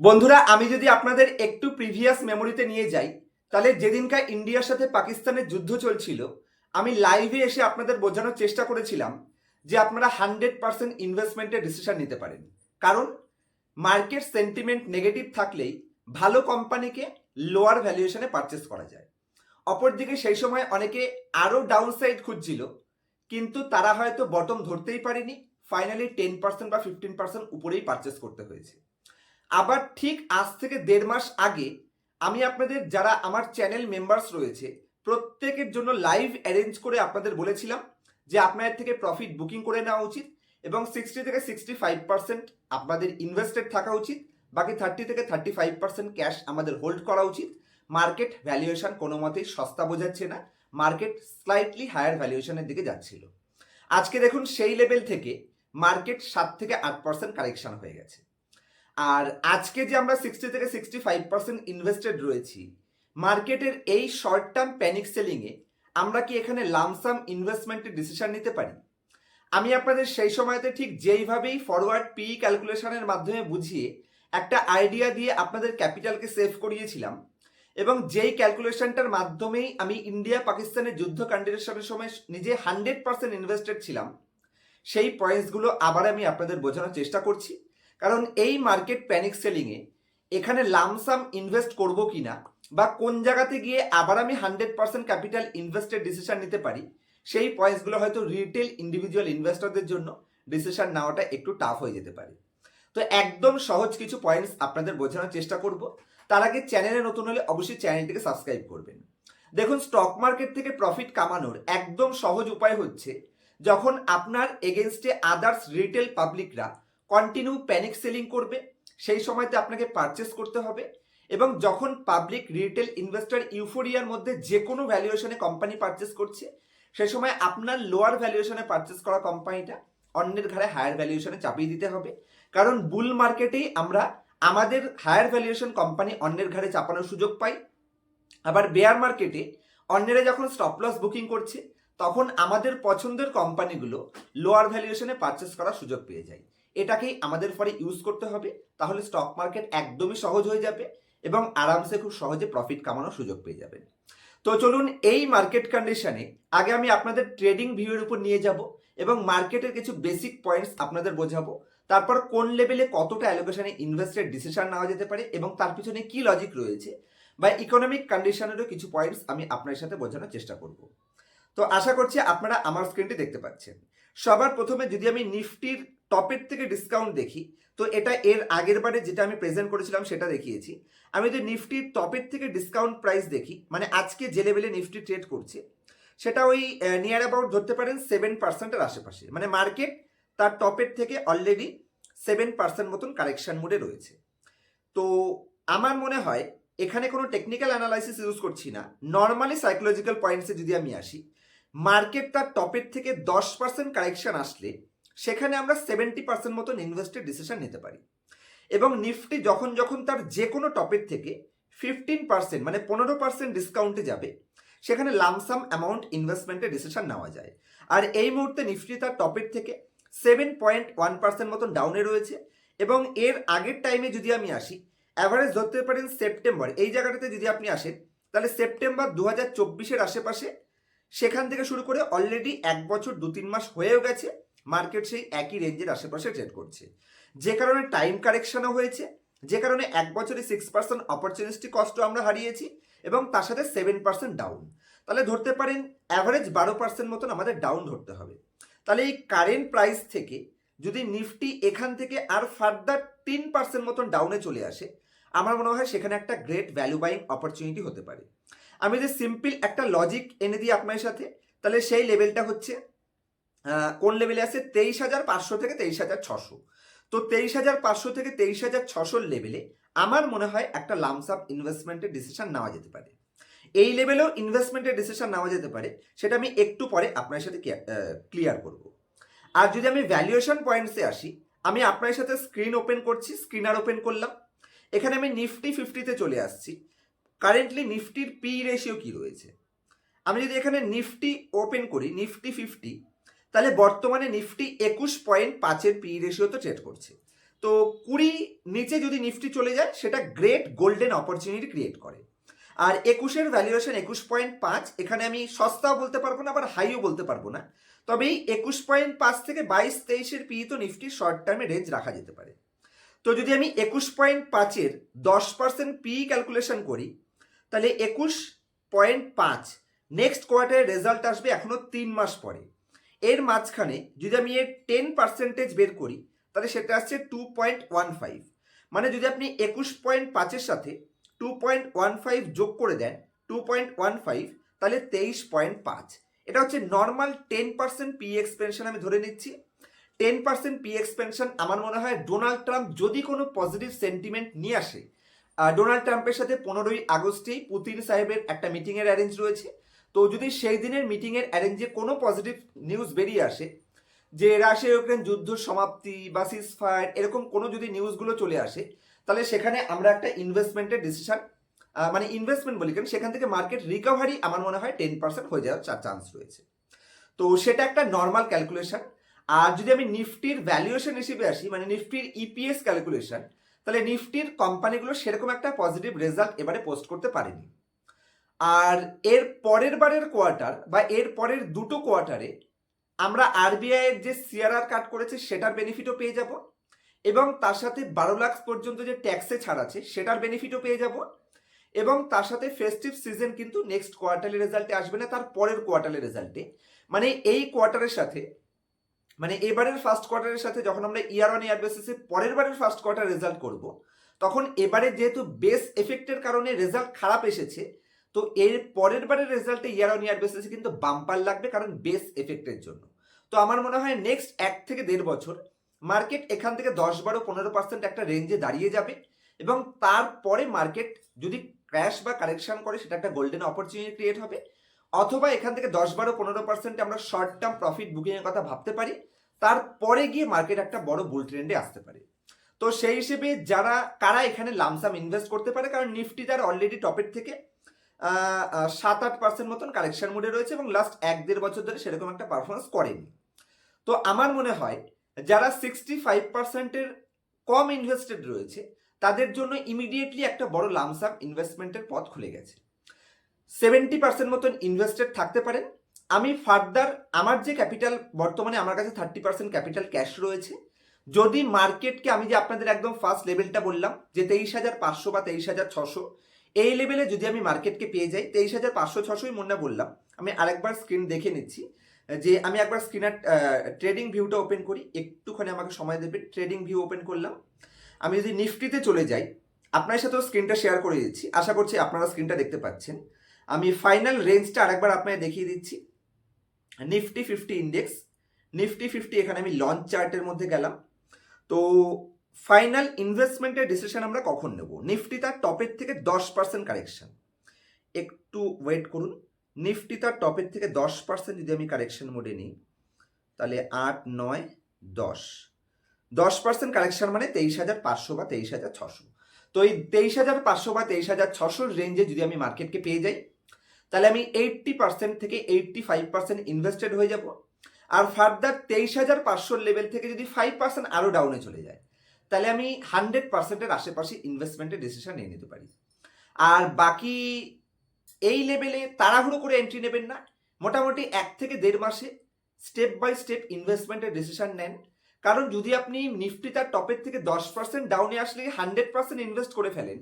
বন্ধুরা, আমি যদি আপনাদের একটু প্রিভিয়াস মেমোরিতে নিয়ে যাই, তাহলে যেদিনকার ইন্ডিয়ার সাথে পাকিস্তানের যুদ্ধ চলছিল, আমি লাইভে এসে আপনাদের বোঝানোর চেষ্টা করেছিলাম যে আপনারা হান্ড্রেড পার্সেন্ট ইনভেস্টমেন্টের ডিসিশন নিতে পারেন। কারণ মার্কেট সেন্টিমেন্ট নেগেটিভ থাকলেই ভালো কোম্পানিকে লোয়ার ভ্যালুয়েশনে পারচেস করা যায়। অপরদিকে সেই সময় অনেকে আরও ডাউন সাইড খুঁজছিল, কিন্তু তারা হয়তো বটম ধরতেই পারেনি ফাইনালি টেন পার্সেন্ট বা ফিফটিন পার্সেন্ট উপরেই পারচেস করতে হয়েছে। আবার ঠিক আজ থেকে দেড় মাস আগে আমি আপনাদের যারা আমার চ্যানেল মেম্বার্স রয়েছে, প্রত্যেকের জন্য লাইভ অ্যারেঞ্জ করে আপনাদের বলেছিলাম যে আপনাদের থেকে প্রফিট বুকিং করে নেওয়া উচিত এবং সিক্সটি থেকে সিক্সটি ফাইভ পার্সেন্ট আপনাদের ইনভেস্টেড থাকা উচিত, বাকি থার্টি থেকে থার্টি ফাইভ পার্সেন্ট ক্যাশ আমাদের হোল্ড করা উচিত। মার্কেট ভ্যালুয়েশন কোনো মতেই সস্তা বোঝাচ্ছে না মার্কেট স্লাইটলি হায়ার ভ্যালুয়েশনের দিকে যাচ্ছিল। আজকে দেখুন সেই লেভেল থেকে মার্কেট সাত থেকে আট পার্সেন্ট কারেকশন হয়ে গেছে। আর আজকে যে আমরা সিক্সটি থেকে সিক্সটি ফাইভ পার্সেন্ট ইনভেস্টেড রয়েছি, মার্কেটের এই শর্ট টার্ম প্যানিক সেলিংয়ে আমরা কি এখানে লামসাম ইনভেস্টমেন্টের ডিসিশন নিতে পারি? আমি আপনাদের সেই সময়তে ঠিক যেইভাবেই ফরওয়ার্ড পি ক্যালকুলেশনের মাধ্যমে বুঝিয়ে একটা আইডিয়া দিয়ে আপনাদের ক্যাপিটালকে সেভ করিয়েছিলাম এবং যেই ক্যালকুলেশনটার মাধ্যমেই আমি ইন্ডিয়া পাকিস্তানের যুদ্ধ কন্ডিশনের সময় নিজে হান্ড্রেড পার্সেন্ট ইনভেস্টেড ছিলাম, সেই পয়েন্টসগুলো আবার আমি আপনাদের বোঝানোর চেষ্টা করছি। কারণ এই মার্কেট প্যানিক সেলিংয়ে এখানে লামসাম ইনভেস্ট করব কি না বা কোন জায়গাতে গিয়ে আবার আমি হান্ড্রেড পার্সেন্ট ক্যাপিটাল ইনভেস্টের ডিসিশন নিতে পারি, সেই পয়েন্টসগুলো হয়তো রিটেল ইন্ডিভিজুয়াল ইনভেস্টরদের জন্য ডিসিশন নেওয়াটা একটু টাফ হয়ে যেতে পারে। তো একদম সহজ কিছু পয়েন্টস আপনাদের বোঝানোর চেষ্টা করব। তার আগে চ্যানেলে নতুন হলে অবশ্যই চ্যানেলটিকে সাবস্ক্রাইব করবেন। দেখুন স্টক মার্কেট থেকে প্রফিট কামানোর একদম সহজ উপায় হচ্ছে যখন আপনার এগেনস্টে আদার্স রিটেল পাবলিকরা কন্টিনিউ প্যানিক সেলিং করবে, সেই সময়তে আপনাকে পারচেস করতে হবে এবং যখন পাবলিক রিটেল ইনভেস্টর ইউফোরিয়ার মধ্যে যে কোনো ভ্যালুয়েশনে কোম্পানি পারচেস করছে সেই সময় আপনার লোয়ার ভ্যালুয়েশনে পারচেস করা কোম্পানিটা অন্যের ঘরে হায়ার ভ্যালুয়েশনে চাপিয়ে দিতে হবে। কারণ বুল মার্কেটেই আমরা আমাদের হায়ার ভ্যালুয়েশন কোম্পানি অন্যের ঘরে চাপানোর সুযোগ পাই। আবার বেয়ার মার্কেটে অন্যেরা যখন স্টপ লস বুকিং করছে, তখন আমাদের পছন্দের কোম্পানিগুলো লোয়ার ভ্যালুয়েশনে পারচেস করার সুযোগ পেয়ে যায়। এটাকেই আমাদের ফলে ইউজ করতে হবে, তাহলে স্টক মার্কেট একদমই সহজ হয়ে যাবে এবং আরামসে খুব সহজে প্রফিট কামানোর সুযোগ পেয়ে যাবেন। তো চলুন এই মার্কেট কন্ডিশনে আগে আমি আপনাদের ট্রেডিং ভিউয়ের উপর নিয়ে যাব এবং মার্কেটের কিছু বেসিক পয়েন্টস আপনাদের বোঝাবো, তারপর কোন লেভেলে কতটা অ্যালোকেশনে ইনভেস্টের ডিসিশন নেওয়া যেতে পারে এবং তার পিছনে কি লজিক রয়েছে, বা ইকোনমিক কন্ডিশনেরও কিছু পয়েন্টস আমি আপনার সাথে বোঝানোর চেষ্টা করব। তো আশা করছি আপনারা আমার স্ক্রিনটি দেখতে পাচ্ছেন। সবার প্রথমে যদি আমি নিফটির টপের থেকে ডিসকাউন্ট দেখি, তো এটা এর আগের বারে যেটা আমি প্রেজেন্ট করেছিলাম সেটা দেখিয়েছি। আমি যদি নিফটির টপের থেকে ডিসকাউন্ট প্রাইস দেখি মানে আজকে যে লেভেলে নিফটি ট্রেড করছে, সেটা ওই নিয়ার অ্যাবাউট ধরতে পারেন সেভেন পার্সেন্টের আশেপাশে। মানে মার্কেট তার টপের থেকে অলরেডি সেভেন পার্সেন্ট মতন কারেকশন মোডে রয়েছে। তো আমার মনে হয়, এখানে কোনো টেকনিক্যাল অ্যানালাইসিস ইউজ করছি না। নর্মালি সাইকোলজিক্যাল পয়েন্টসে যদি আমি আসি মার্কেট তার টপের থেকে দশ পার্সেন্ট কারেকশন আসলে সেখানে আমরা সেভেন্টি পার্সেন্ট মতন ইনভেস্টের ডিসিশন নিতে পারি। এবং নিফটি যখন যখন তার যে কোনো টপের থেকে ফিফটিন পার্সেন্ট মানে পনেরো পার্সেন্ট ডিসকাউন্টে যাবে, সেখানে লামসাম অ্যামাউন্ট ইনভেস্টমেন্টের ডিসিশন নেওয়া যায়। আর এই মুহূর্তে নিফটি তার টপের থেকে সেভেন পয়েন্ট ওয়ান পার্সেন্ট মতন ডাউনে রয়েছে এবং এর আগের টাইমে যদি আমি আসি, অ্যাভারেজ ধরতে পারেন সেপ্টেম্বর, এই জায়গাটাতে যদি আপনি আসেন, তাহলে সেপ্টেম্বর দু হাজার চব্বিশের আশেপাশে সেখান থেকে শুরু করে অলরেডি এক বছর দু তিন মাস হয়েও গেছে মার্কেট সেই একই রেঞ্জের আশেপাশে ট্রেড করছে। যে কারণে টাইম কারেকশনও হয়েছে, যে কারণে এক বছরে সিক্স পার্সেন্ট অপরচুনিটি কস্টও আমরা হারিয়েছি এবং তার সাথে সেভেন পার্সেন্ট ডাউন তাহলে ধরতে পারেন অ্যাভারেজ বারো পার্সেন্ট মতন আমাদের ডাউন ধরতে হবে। তাহলে এই কারেন্ট প্রাইস থেকে যদি নিফটি এখান থেকে আর ফার্দার তিন পার্সেন্ট মতন ডাউনে চলে আসে, আমার মনে হয় সেখানে একটা গ্রেট ভ্যালু বাইং অপরচুনিটি হতে পারে। আমি যদি সিম্পল একটা লজিক এনে দিই আপনার সাথে, তাহলে সেই লেভেলটা হচ্ছে কোন লেভেলে আছে? তেইশ হাজার পাঁচশো থেকে তেইশ হাজার ছশো। তো তেইশ হাজার পাঁচশো থেকে তেইশ হাজার ছশোর লেভেলে আমার মনে হয় একটা লামসাম ইনভেস্টমেন্টের ডিসিশন নেওয়া যেতে পারে। এই লেভেলেও ইনভেস্টমেন্টের ডিসিশন নেওয়া যেতে পারে, সেটা আমি একটু পরে আপনার সাথে ক্লিয়ার করব। আর যদি আমি ভ্যালুয়েশন পয়েন্টসে আসি, আমি আপনার সাথে স্ক্রিন ওপেন করছি স্ক্রিনার ওপেন করলাম। এখানে আমি নিফটি ফিফটিতে চলে আসছি। কারেন্টলি নিফটির পি রেশিও কি রয়েছে? আমি যদি এখানে নিফটি ওপেন করি নিফটি ফিফটি তাহলে বর্তমানে নিফটি একুশ পয়েন্ট পাঁচের পি রেশিও তো ট্রেড করছে। তো কুড়ি নিচে যদি নিফটি চলে যায়, সেটা গ্রেট গোল্ডেন অপরচুনিটি ক্রিয়েট করে। আর একুশের ভ্যালুয়েশন একুশ পয়েন্ট পাঁচ, এখানে আমি সস্তাও বলতে পারব না, আবার হাইও বলতে পারব না। তবে এই একুশ পয়েন্ট পাঁচ থেকে বাইশ তেইশের পি তো নিফটি শর্ট টার্মে রেঞ্জ রাখা যেতে পারে। তো যদি আমি একুশ পয়েন্ট পাঁচের দশ পার্সেন্ট পি ক্যালকুলেশন করি তাহলে একুশ পয়েন্ট পাঁচ। নেক্সট কোয়ার্টারের রেজাল্ট আসবে এখনও তিন মাস পরে। এর মাঝখানে যদি আমি এর টেন পার্সেন্টেজ বের করি, তাহলে সেটা আসছে টু পয়েন্ট ওয়ান ফাইভ মানে যদি আপনি একুশ পয়েন্ট পাঁচের সাথে টু পয়েন্ট ওয়ান ফাইভ যোগ করে দেন টু পয়েন্ট ওয়ান ফাইভ তাহলে তেইশ পয়েন্ট পাঁচ। এটা হচ্ছে normal ten percent P expansion আমি ধরে নিচ্ছি। টেন পার্সেন্ট পি এক্সপেনশন আমার মনে হয় ডোনাল্ড ট্রাম্প যদি কোনো পজিটিভ সেন্টিমেন্ট নিয়ে আসে ডোনাল্ড ট্রাম্পের সাথে পনেরোই আগস্টেই পুতিন সাহেবের একটা মিটিংয়ের অ্যারেঞ্জ রয়েছে। তো যদি সেই দিনের মিটিংয়ের অ্যারেঞ্জে কোনো পজিটিভ নিউজ বেরিয়ে আসে, যে রাশিয়া ইউক্রেন যুদ্ধ সমাপ্তি বা সিজফায়ার এরকম কোনো যদি নিউজগুলো চলে আসে, তাহলে সেখানে আমরা একটা ইনভেস্টমেন্টের ডিসিশন মানে ইনভেস্টমেন্ট বলি কেন সেখান থেকে মার্কেট রিকভারি আমার মনে হয় টেন পার্সেন্ট হয়ে যাওয়ার চান্স রয়েছে। তো সেটা একটা নর্মাল ক্যালকুলেশন আর যদি আমি নিফটির ভ্যালুয়েশন হিসেবে আসি মানে নিফটির ইপিএস ক্যালকুলেশন তাহলে নিফটির কোম্পানিগুলো সেরকম একটা পজিটিভ রেজাল্ট এবারে পোস্ট করতে পারেনি। আর এর পরের বারের কোয়ার্টার বা এর পরের দুটো কোয়ার্টারে আমরা আরবিআই এর যে সিআরআর কাট করেছে সেটার বেনিফিটও পেয়ে যাব এবং তার সাথে বারো লাখ পর্যন্ত যে ট্যাক্সে ছাড় আছে সেটার বেনিফিটও পেয়ে যাব এবং তার সাথে ফেস্টিভ সিজন কিন্তু নেক্সট কোয়ার্টারলি রেজাল্টে আসবে না, তার পরের কোয়ার্টারলি রেজাল্টে মানে এই কোয়ার্টারের সাথে মানে এবারের ফার্স্ট কোয়ার্টারের সাথে যখন আমরা ইয়ার অন ইয়ার বেসিসে পরের বারের ফার্স্ট কোয়ার্টার রেজাল্ট করব, তখন এবারে যেহেতু বেস এফেক্টের কারণে রেজাল্ট খারাপ এসেছে, তো এর পরের বারের রেজাল্টে ইয়ার অন ইয়ার বেসিসে কিন্তু বাম্পার লাগবে কারণ বেস এফেক্টের জন্য। তো আমার মনে হয় নেক্সট এক থেকে দেড় বছর মার্কেট এখান থেকে দশ বারো পনেরো পার্সেন্ট একটা রেঞ্জে দাঁড়িয়ে যাবে এবং তারপরে মার্কেট যদি ক্র্যাশ বা কারেকশন করে, সেটা একটা গোল্ডেন অপরচুনিটি ক্রিয়েট হবে। অথবা এখান থেকে দশ বারো পনেরো পার্সেন্টে আমরা শর্ট টার্ম প্রফিট বুকিংয়ের কথা ভাবতে পারি, তারপরে গিয়ে মার্কেট একটা বড় বুল ট্রেন্ডে আসতে পারে। তো সেই হিসেবে যারা, কারা এখানে লামসাম ইনভেস্ট করতে পারে, কারণ নিফটি তার অলরেডি টপের থেকে সাত আট পার্সেন্ট মতন কালেকশন মোডে রয়েছে এবং লাস্ট এক দেড় বছর ধরে সেরকম একটা পারফরমেন্স করেনি। তো আমার মনে হয়, যারা সিক্সটি ফাইভ পার্সেন্টের কম ইনভেস্টেড রয়েছে, তাদের জন্য ইমিডিয়েটলি একটা বড় লামসাম ইনভেস্টমেন্টের পথ খুলে গেছে। সেভেন্টি পার্সেন্ট মতন ইনভেস্টেড থাকতে পারেন। আমি ফার্দার আমার যে ক্যাপিটাল বর্তমানে আমার কাছে থার্টি পার্সেন্ট ক্যাপিটাল ক্যাশ রয়েছে। যদি মার্কেটকে আমি যে আপনাদের একদম ফার্স্ট লেভেলটা বললাম, যে তেইশ হাজার পাঁচশো বা তেইশ হাজার ছশো, এই লেভেলে যদি আমি মার্কেটকে পেয়ে যাই, তেইশ হাজার পাঁচশো ছশোই মনে বললাম, আমি আরেকবার স্ক্রিন দেখে নিচ্ছি, যে আমি একবার স্ক্রিনার ট্রেডিং ভিউটা ওপেন করি, একটুখানি আমাকে সময় দেবে ট্রেডিং ভিউ ওপেন করলাম। আমি যদি নিফটিতে চলে যাই, আপনার সাথেও স্ক্রিনটা শেয়ার করে দিচ্ছি। আশা করছি আপনারা স্ক্রিনটা দেখতে পাচ্ছেন। আমি ফাইনাল রেঞ্জটা আরেকবার আপনাকে দেখিয়ে দিচ্ছি। Nifty fifty index Nifty fifty এখানে আমি লঞ্চ চার্টের মধ্যে গেলাম। তো ফাইনাল ইনভেস্টমেন্টের ডিসিশন আমরা কখন নেব? নিফটি তার টপের থেকে দশ পার্সেন্ট কারেকশন একটু ওয়েট করুন। নিফটি তার টপের থেকে দশ পার্সেন্ট যদি আমি কারেকশন মোডে নিই, তাহলে আট, নয়, দশ। দশ পার্সেন্ট কারেকশন মানে তেইশ হাজার পাঁচশো বা তেইশ হাজার ছশো। তো এই তেইশ হাজার পাঁচশো বা তেইশ হাজার ছশোর রেঞ্জে যদি আমি মার্কেটকে পেয়ে যাই তাহলে আমি এইটটি পার্সেন্ট থেকে এইটটি ফাইভ পার্সেন্ট ইনভেস্টেড হয়ে যাব। আর ফার্দার তেইশ হাজার পাঁচশোর লেভেল থেকে যদি ফাইভ পার্সেন্ট আরও ডাউনে চলে যায়, তাহলে আমি হান্ড্রেড পার্সেন্টের আশেপাশে ইনভেস্টমেন্টের ডিসিশন নিয়ে নিতে পারি। আর বাকি এই লেভেলে তাড়াহুড়ো করে এন্ট্রি নেবেন না। মোটামুটি এক থেকে দেড় মাসে স্টেপ বাই স্টেপ ইনভেস্টমেন্টের ডিসিশন নেন। কারণ যদি আপনি নিফটি তার টপের থেকে দশ পার্সেন্ট ডাউনে আসলে হান্ড্রেড পার্সেন্ট ইনভেস্ট করে ফেলেন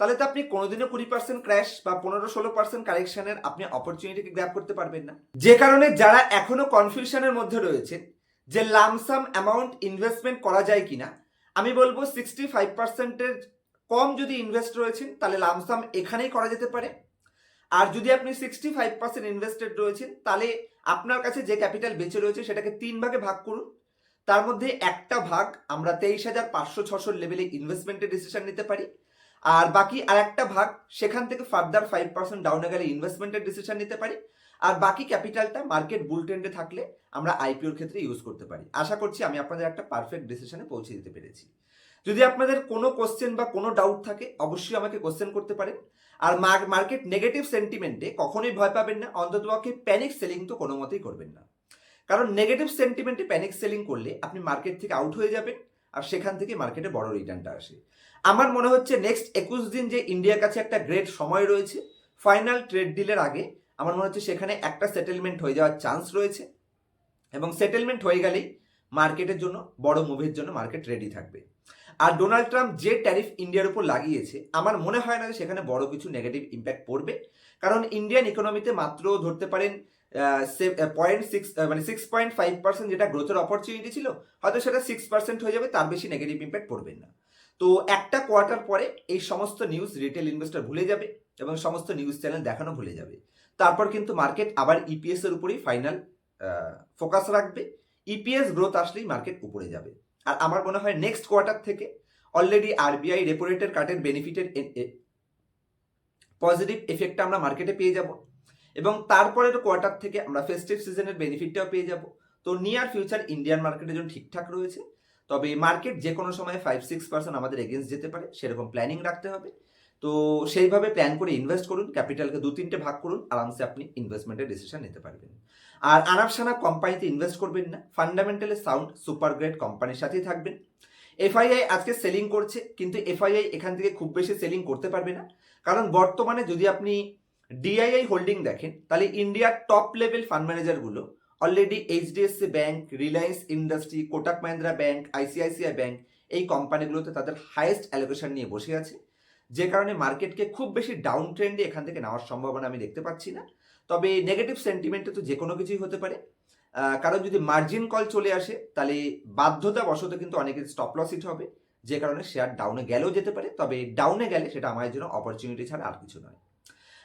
তাহলে তো আপনি কোনোদিনও কুড়ি পার্সেন্ট ক্র্যাশ বা পনেরো ষোলো পার্সেন্ট কারেকশনের আপনি অপরচুনিটিকে গ্র্যাপ করতে পারবেন না। যে কারণে যারা এখনও কনফিউশনের মধ্যে রয়েছে যে লামসাম অ্যামাউন্ট ইনভেস্টমেন্ট করা যায় কিনা, আমি বলব সিক্সটি ফাইভ পার্সেন্টের কম যদি ইনভেস্ট রয়েছেন, তাহলে লামসাম এখানেই করা যেতে পারে। আর যদি আপনি সিক্সটি ফাইভ পার্সেন্ট ইনভেস্টেড রয়েছেন, তাহলে আপনার কাছে যে ক্যাপিটাল বেঁচে রয়েছে, সেটাকে তিন ভাগে ভাগ করুন। তার মধ্যে একটা ভাগ আমরা তেইশ হাজার পাঁচশো ছশোর লেভেলে ইনভেস্টমেন্টের ডিসিশন নিতে পারি। আর বাকি আর একটা ভাগ, সেখান থেকে ফার্দার ফাইভ পার্সেন্ট ডাউনে গেলে ইনভেস্টমেন্টের ডিসিশন নিতে পারি। আর বাকি ক্যাপিটালটা মার্কেট বুল ট্রেন্ডে থাকলে আমরা আইপিওর ক্ষেত্রে ইউজ করতে পারি। আশা করছি আমি আপনাদের একটা পারফেক্ট ডিসিশনে পৌঁছে দিতে পেরেছি। যদি আপনাদের কোনো কোশ্চেন বা কোনো ডাউট থাকে, অবশ্যই আমাকে কোশ্চেন করতে পারেন। আর মার্কেট নেগেটিভ সেন্টিমেন্টে কখনোই ভয় পাবেন না অন্ততপক্ষে প্যানিক সেলিং তো কোনো মতেই করবেন না। কারণ নেগেটিভ সেন্টিমেন্টে প্যানিক সেলিং করলে আপনি মার্কেট থেকে আউট হয়ে যাবেন। আর সেখান থেকে মার্কেটে বড় রিটার্নটা আসে। আমার মনে হচ্ছে নেক্সট একুশ দিন যে ইন্ডিয়ার কাছে একটা গ্রেট সময় রয়েছে ফাইনাল ট্রেড ডিলের আগে, আমার মনে হচ্ছে সেখানে একটা সেটেলমেন্ট হয়ে যাওয়ার চান্স রয়েছে। এবং সেটেলমেন্ট হয়ে গেলেই মার্কেটের জন্য, বড় মুভের জন্য মার্কেট রেডি থাকবে। আর ডোনাল্ড ট্রাম্প যে ট্যারিফ ইন্ডিয়ার উপর লাগিয়েছে, আমার মনে হয় না যে সেখানে বড় কিছু নেগেটিভ ইম্প্যাক্ট পড়বে। কারণ ইন্ডিয়ান ইকোনমিতে মাত্র ধরতে পারেন পয়েন্ট সিক্স মানে সিক্স পয়েন্ট ফাইভ পার্সেন্ট যেটা গ্রোথের অপরচুনিটি ছিল, হয়তো সেটা সিক্স পার্সেন্ট হয়ে যাবে, তার বেশি নেগেটিভ ইম্প্যাক্ট পড়বে না। তো একটা কোয়ার্টার পরে এই সমস্ত নিউজ রিটেল ইনভেস্টর ভুলে যাবে এবং সমস্ত নিউজ চ্যানেল দেখানো ভুলে যাবে। তারপর কিন্তু মার্কেট আবার ইপিএস এর উপরেই ফাইনাল ফোকাস রাখবে। ইপিএস গ্রোথ আসলেই মার্কেট উপরে যাবে। আর আমার মনে হয় নেক্সট কোয়ার্টার থেকে অলরেডি আরবিআই রেপো রেটের কাটের বেনিফিটের পজিটিভ এফেক্টটা আমরা মার্কেটে পেয়ে যাব। এবং তারপরের কোয়ার্টার থেকে আমরা ফেস্টিভ সিজনের বেনিফিটটাও পেয়ে যাব। তো নিয়ার ফিউচার ইন্ডিয়ান মার্কেটের জন্য ঠিকঠাক রয়েছে, তবে মার্কেট যে কোনো সময় ফাইভ সিক্স পার্সেন্ট আমাদের এগেনস্ট যেতে পারে, সেরকম প্ল্যানিং রাখতে হবে। তো সেইভাবে প্ল্যান করে ইনভেস্ট করুন ক্যাপিটালকে দু তিনটে ভাগ করুন, আরামসে আপনি ইনভেস্টমেন্টের ডিসিশন নিতে পারবেন। আর আনাপসানা কোম্পানিতে ইনভেস্ট করবেন না ফান্ডামেন্টালি সাউন্ড সুপার গ্রেড কোম্পানির সাথেই থাকবেন। এফআইআই আজকে সেলিং করছে, কিন্তু এফআইআই এখান থেকে খুব বেশি সেলিং করতে পারবে না। কারণ বর্তমানে যদি আপনি ডিআইআই হোল্ডিং দেখেন, তাহলে ইন্ডিয়ার top level fund ম্যানেজারগুলো already HDFC bank Reliance industry Kotak Mahindra bank ICICI bank এই কোম্পানিগুলোতে তাদের হাইয়েস্ট অ্যালোকেশন নিয়ে বসে আছে, যে কারণে মার্কেটকে খুব বেশি ডাউন ট্রেন্ডে এখান থেকে নেওয়ার সম্ভাবনা আমি দেখতে পাচ্ছি না। তবে নেগেটিভ সেন্টিমেন্টে তো যে কোনো কিছুই হতে পারে। কারণ যদি মার্জিন কল চলে আসে, তাহলে বাধ্যতাবশত কিন্তু অনেকের স্টপ লস হিট হবে, যে কারণে শেয়ার ডাউনে গেলেও যেতে পারে, তবে ডাউনে গেলে সেটা আমার জন্য অপরচুনিটি ছাড়া আর কিছু নয়।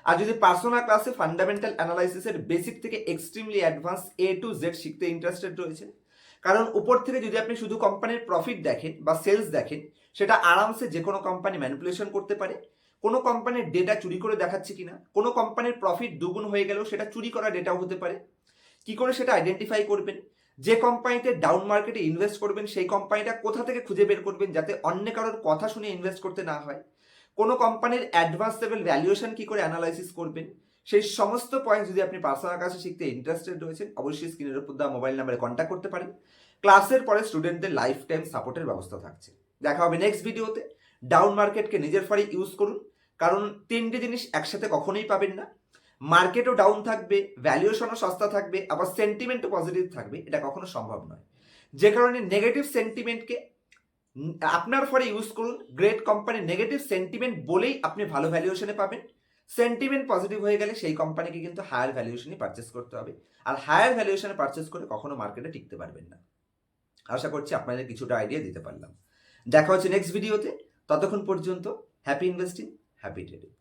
আর যদি পার্সোনাল ক্লাসে ফান্ডামেন্টাল অ্যানালাইসিসের বেসিক থেকে extremely advance A to Z শিখতে ইন্টারেস্টেড রয়েছে কারণ উপর থেকে যদি আপনি শুধু কোম্পানির প্রফিট দেখেন বা সেলস দেখেন, সেটা আরামসে যে কোনো কোম্পানি ম্যানিপুলেশন করতে পারে। কোনো কোম্পানির ডেটা চুরি করে দেখাচ্ছে কিনা, কোনো কোম্পানির প্রফিট দুগুণ হয়ে গেলেও সেটা চুরি করা ডেটাও হতে পারে। কি করে সেটা আইডেন্টিফাই করবেন? যে কোম্পানিতে ডাউন মার্কেটে ইনভেস্ট করবেন, সেই কোম্পানিটা কোথা থেকে খুঁজে বের করবেন, যাতে অন্য কারোর কথা শুনে ইনভেস্ট করতে না হয়? কোনো কোম্পানির অ্যাডভান্স লেভেল ভ্যালুয়েশন কি করে অ্যানালাইসিস করবেন? সেই সমস্ত পয়েন্ট যদি আপনি পার্সোনাল কাছে শিখতে ইন্টারেস্টেড রয়েছেন, অবশ্যই স্ক্রিনের উপর দেওয়া মোবাইল নাম্বারে কন্ট্যাক্ট করতে পারেন। ক্লাসের পরে স্টুডেন্টদের লাইফ টাইম সাপোর্টের ব্যবস্থা থাকছে। দেখা হবে নেক্সট ভিডিওতে ডাউন মার্কেটকে নিজের ফরে ইউজ করুন। কারণ তিনটে জিনিস একসাথে কখনোই পাবেন না। মার্কেটও ডাউন থাকবে ভ্যালুয়েশনও সস্তা থাকবে, আবার সেন্টিমেন্টও পজিটিভ থাকবে, এটা কখনো সম্ভব নয়। যে কারণে নেগেটিভ সেন্টিমেন্টকে আপনার ফরে ইউজ করুন গ্রেট কোম্পানি নেগেটিভ সেন্টিমেন্ট বলেই আপনি ভালো ভ্যালুয়েশনে পাবেন। সেন্টিমেন্ট পজিটিভ হয়ে গেলে সেই কোম্পানিকে কিন্তু হায়ার ভ্যালুয়েশনই পারচেস করতে হবে। আর হায়ার ভ্যালুয়েশনে পারচেস করে কখনো মার্কেটে টিকতে পারবেন না। আশা করছি আপনাদের কিছুটা আইডিয়া দিতে পারলাম। দেখা হচ্ছে নেক্সট ভিডিওতে ততক্ষণ পর্যন্ত হ্যাপি ইনভেস্টিং হ্যাপি ট্রেডিং